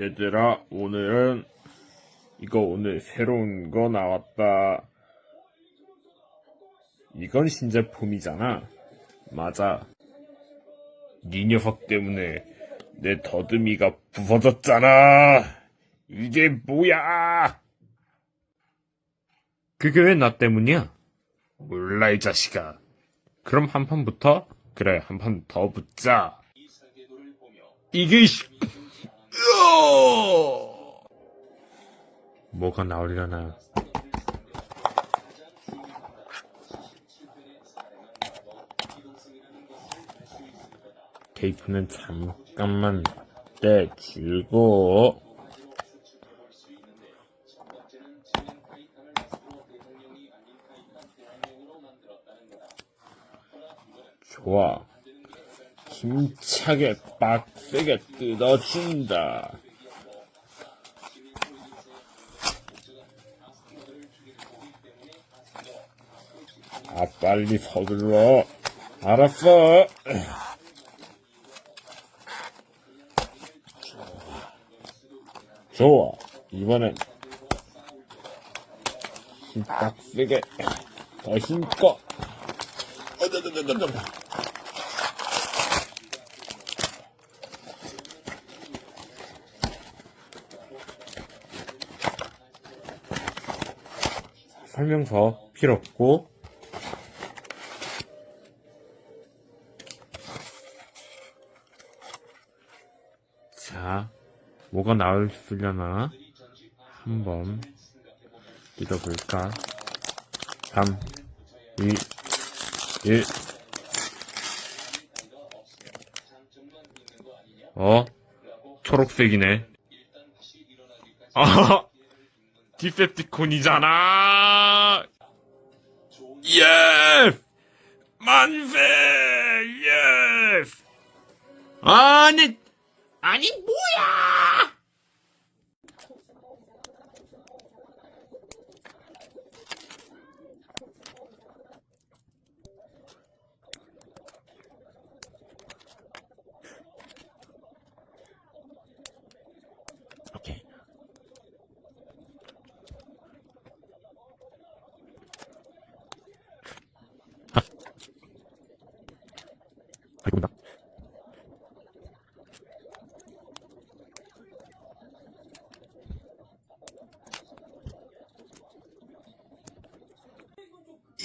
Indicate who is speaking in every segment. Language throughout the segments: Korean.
Speaker 1: 얘들아, 오늘은 이거 오늘 새로운 거 나왔다. 이건 신제품이잖아. 맞아. 네 녀석 때문에 내 더듬이가 부서졌잖아. 이게 뭐야? 그게 왜 나 때문이야? 몰라 이 자식아. 그럼 한 판부터? 그래 한 판 더 붙자. 이게 씨. 으어! 뭐가 나오려나? 테이프는 잠깐만 떼주고 좋아 힘차게 빡세게 뜯어준다. 아 빨리 서둘러. 알았어. 좋아. 이번엔 힘 빡세게 더 힘껏. 어저저저저 설명서 필요 없고. 자 뭐가 나올려나? 한번 믿어볼까? 3 2 1 어? 초록색이네. 아 디셉티콘이잖아. 예스 만세! 예스 아니 아니 뭐야! 오케이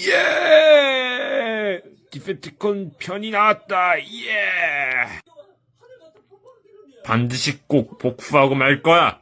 Speaker 1: 예! 디페티콘 편이 나왔다. 예! 반드시 꼭 복수하고 말 거야.